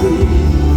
vontade.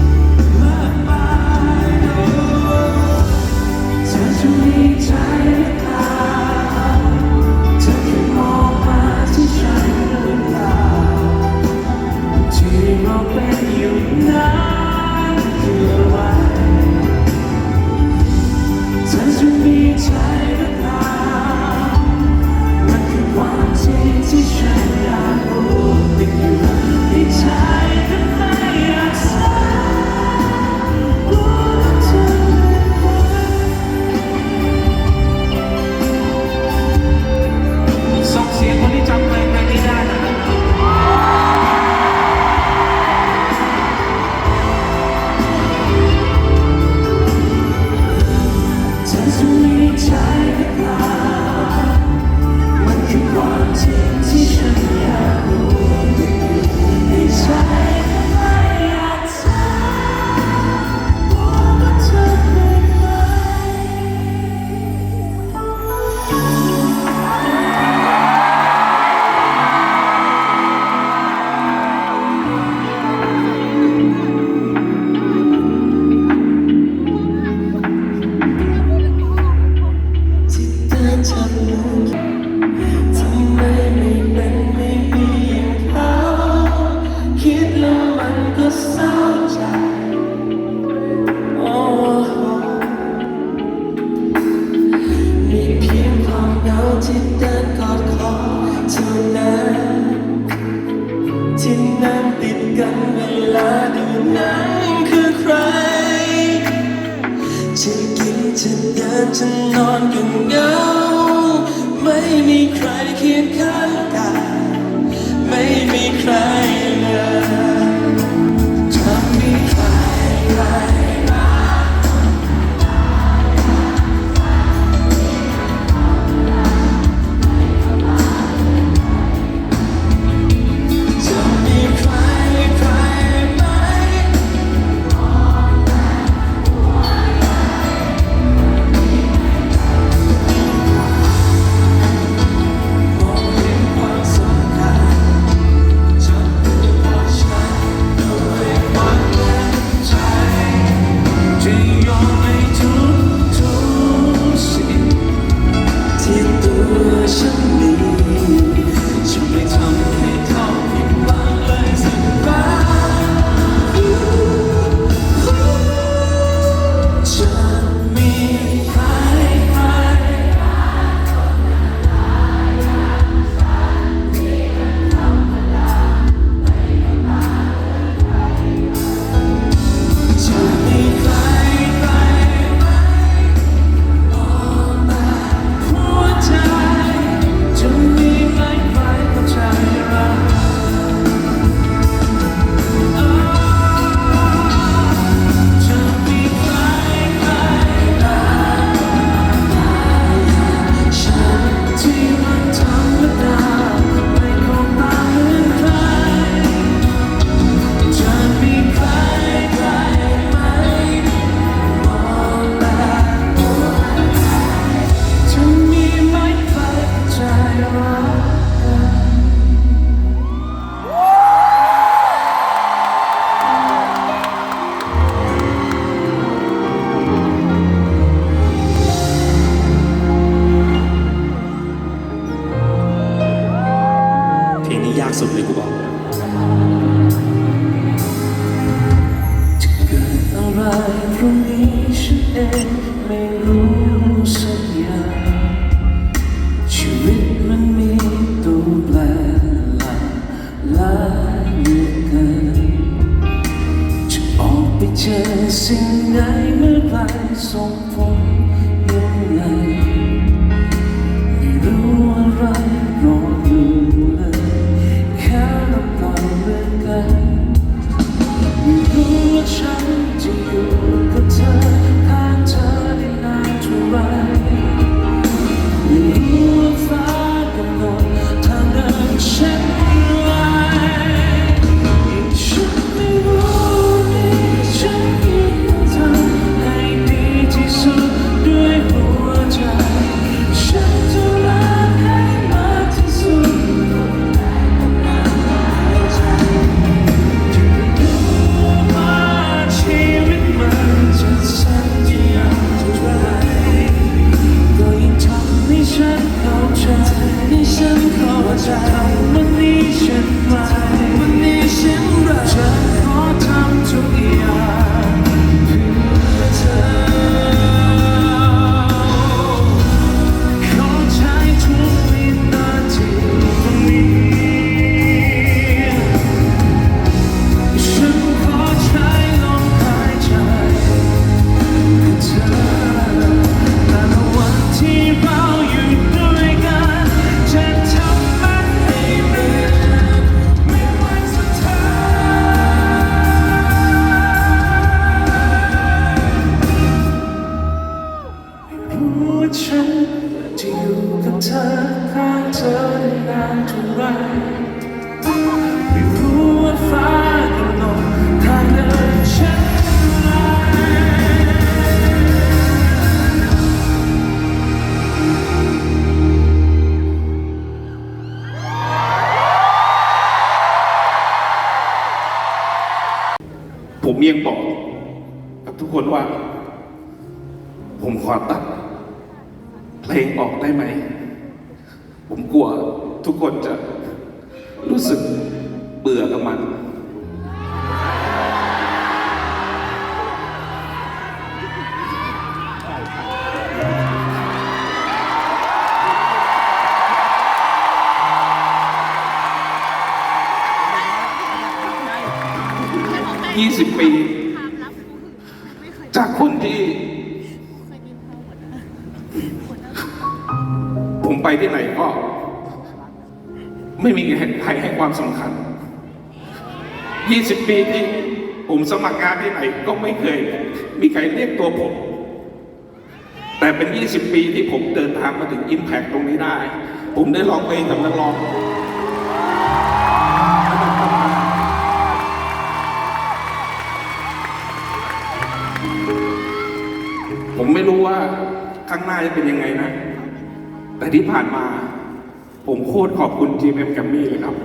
ยากสุดเลยกูบอก เธอข้างเธอได้นานเท่าไรไม่รู้ว่าฟ้ากัลมทางเดินฉันผมยังบอกกับทุกคนว่า ผมขอตัดเพลงออกได้ไหม ผมกลัวทุกคนจะรู้สึกเบื่อกับมัน ไปที่ไหนก็ ไม่มีใครให้ความสำคัญ 20 ปีที่ผมสมัครงานที่ไหน ก็ไม่เคย มีใครเรียกตัวผม แต่เป็น 20 ปีที่ผมเดินทางมาถึง Impact ตรงนี้ได้ ผมได้ร้องเพลงกับนักร้องผมไม่รู้ว่าข้างหน้าจะเป็นยังไงนะ แต่ที่ผ่านมา ผมโคตรขอบคุณ GMM กัมมี่เลยครับ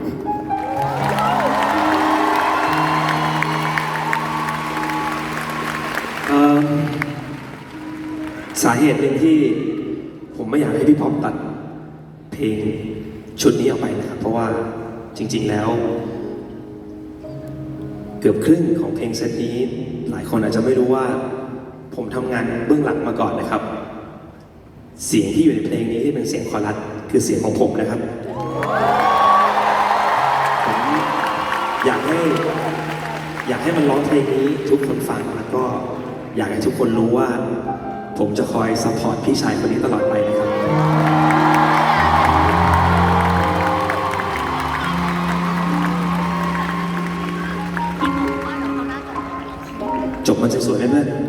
เอ่อสาเหตุหนึ่งที่ผมไม่อยากให้พี่พอปตัดเพลงชุดนี้ออกไปนะครับ เพราะว่าจริง ๆแล้ว เกือบครึ่งของเพลงเซตนี้ หลายคนอาจจะไม่รู้ว่า ผมทำงานเบื้องหลังมาก่อนนะครับ เสียงที่อยู่ในเพลงนี้ที่เป็นเสียงคอรัสคือเสียงของผมนะครับ ผมอยากให้อยากให้มันร้องเพลงนี้ทุกคนฟังแล้วก็อยากให้ทุกคนรู้ว่า ผมจะคอยซัพพอร์ตพี่ชายคนนี้ตลอดไปนะครับจบมันสวยๆได้เพื่อน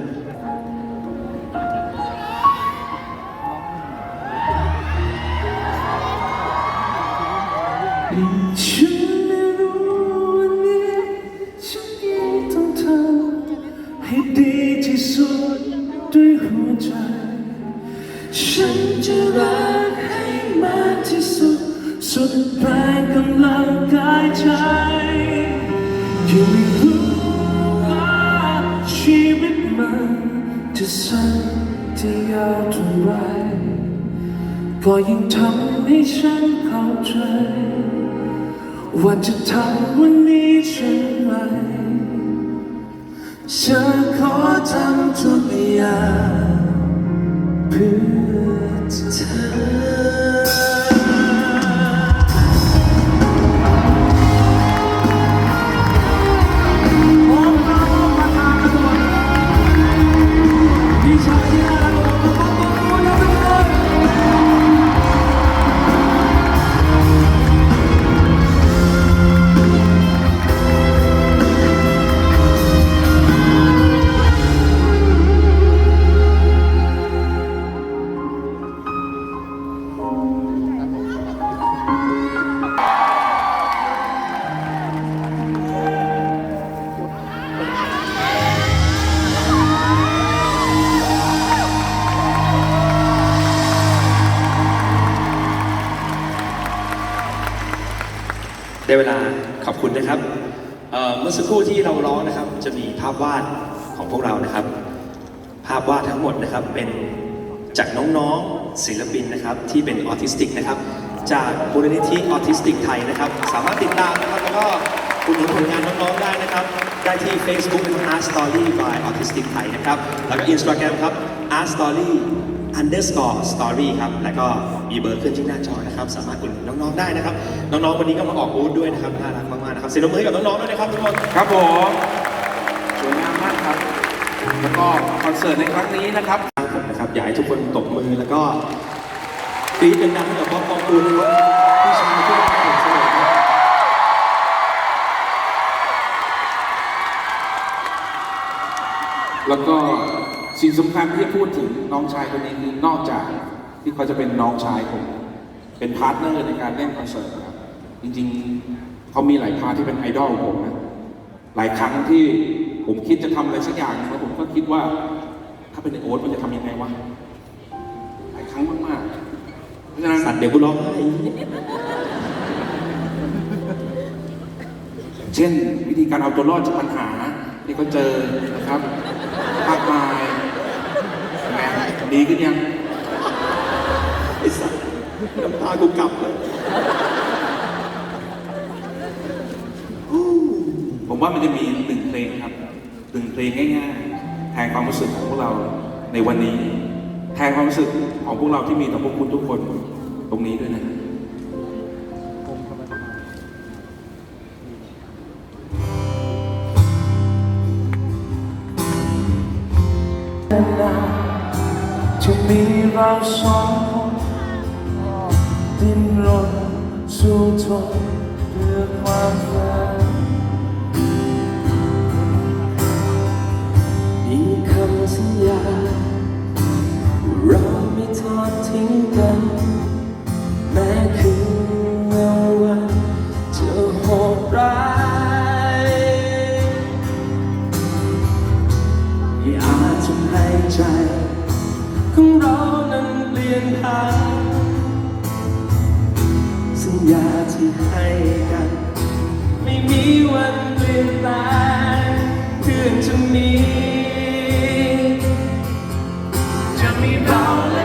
ฉันไม่รู้วันนี้ฉันยังต้องทำให้ดีที่สุดด้วยหัวใจ ฉันจะรักให้มากที่สุด สุดแรงกำลังกายใจอยังไม่รู้ว่าชีวิตมันจะสั้นจะยาวเท่าไรก็ยิ่งทำให้ฉันเข้าใจ ว่าจะทำวันนี้เช่นไรฉันขอทำทุกอย่างเพื่อเธอ เวลาขอบคุณนะครับเมื่อสักครู่ที่เราร้องนะครับ จะมีภาพวาดของพวกเรานะครับ ภาพวาดทั้งหมดนะครับเป็นจากน้องๆศิลปินนะครับที่เป็นออทิสติกนะครับ จากมูลนิธิออทิสติกไทยนะครับ สามารถติดตามนะครับแล้วก็อุดหนุนผลงานน้องๆได้นะครับ ได้ที่ Facebook เป็น Art Story by Autistic Thai นะครับ แล้วก็ Instagram ครับ Art Story underscore story ครับ แล้วก็มีเบอร์ขึ้นที่หน้าจอนะครับ สามารถอุดหนุนน้องๆได้นะครับ น้องๆวันนี้ก็มาออกบูธด้วยนะครับ น่ารักมากๆนะครับเสียงปรบมือให้กับน้องๆด้วยนะครับทุกคน ครับผมสวยงามมากครับ แล้วก็คอนเสิร์ตในครั้งนี้นะครับทางผมนะครับอยากให้ทุกคนตบมือแล้วก็กรี๊ดดังๆให้กับป๊อปปองกูลนะครับพี่ชายที่รักผมเสมอครับแล้วก็ สิ่งสำคัญที่จะพูดถึงน้องชายคนนี้คือนอกจากที่เขาจะเป็นน้องชายผมเป็นพาร์ทเนอร์ในการเล่นคอนเสิร์ตครับ จริงๆเขามีหลายพาร์ทที่เป็นไอดอลผมนะหลายครั้งที่ผมคิดจะทำอะไรสักอย่างแล้วผมก็คิดว่า ถ้าเป็นโอ๊ตมันจะทำยังไงวะหลายครั้งมากๆเพราะฉะนั้นสัตว์เดี๋ยวกูร้องเช่นวิธีการเอาตัวรอดจากปัญหาที่เขาเจอนะครับมากมายเห็นไหมดี ขึ้นยังไอ้สัสน้ำตากูกลับเลยผมว่ามันจะมีหนึ่งเพลงครับหนึ่งเพลงง่ายๆแทนความรู้สึกของพวกเราในวันนี้ แทนความรู้สึกของพวกเราที่มีต่อพวกคุณทุกคนตรงนี้ด้วยนะ จะมีเราสองคนดิ้นรนสู้ทนเพื่อความฝันมีคำสัญญาเราไม่ทอดทิ้งกัน แม้คืนเมื่อวันจะโหดร้ายที่อาจทำให้ใจ ของเรานั้นเปลี่ยนทางสัญญาที่ให้กัน ไม่มีวันเปลี่ยนแปลงเพื่อนจะมี จะมีเรา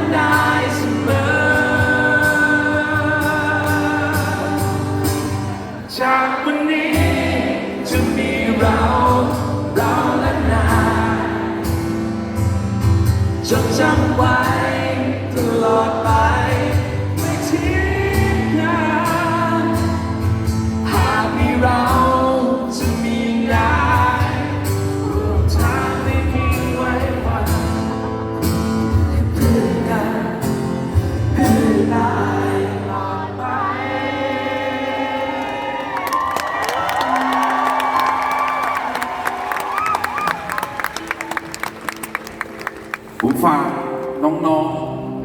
ผมฝากน้อง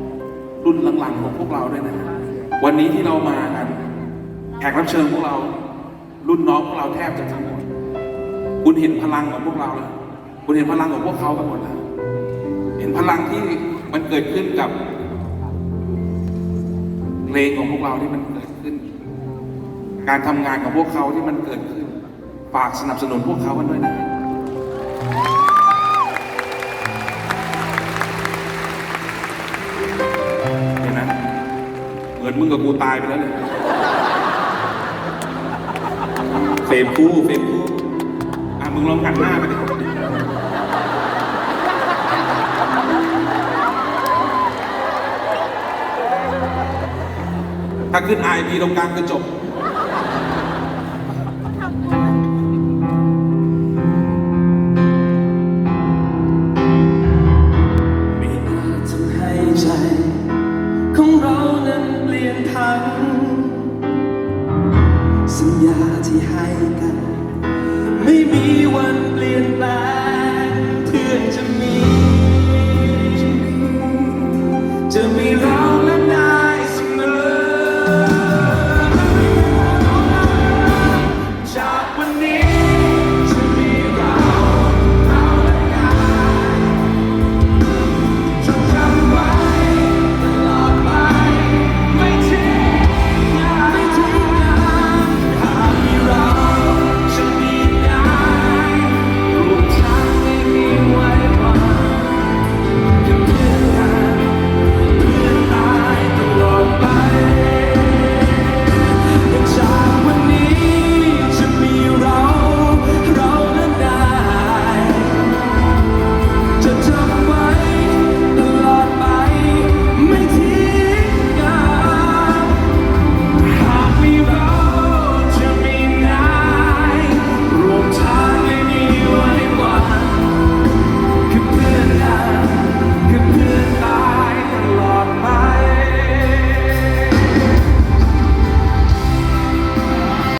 ๆ รุ่นหลังๆของพวกเราด้วยนะวันนี้ที่เรามากันแขกรับเชิญพวกเรา รุ่นน้องพวกเราแทบจะทั้งหมด คุณเห็นพลังของพวกเราแล้วคุณเห็นพลังของพวกเขากันหมดแล้วเห็นพลังที่มันเกิดขึ้นกับเพลงของพวกเราที่มันเกิดขึ้น การทำงานของพวกเขาที่มันเกิดขึ้นฝากสนับสนุนพวกเขากันด้วยนะ มือนมึงกับกูตายไปแล้วเนี่ยเฟรมคู่เฟรมคู่อะมึงลองหันหน้าไปดิถ้าขึ้นไอพีตรงกลางก็จบ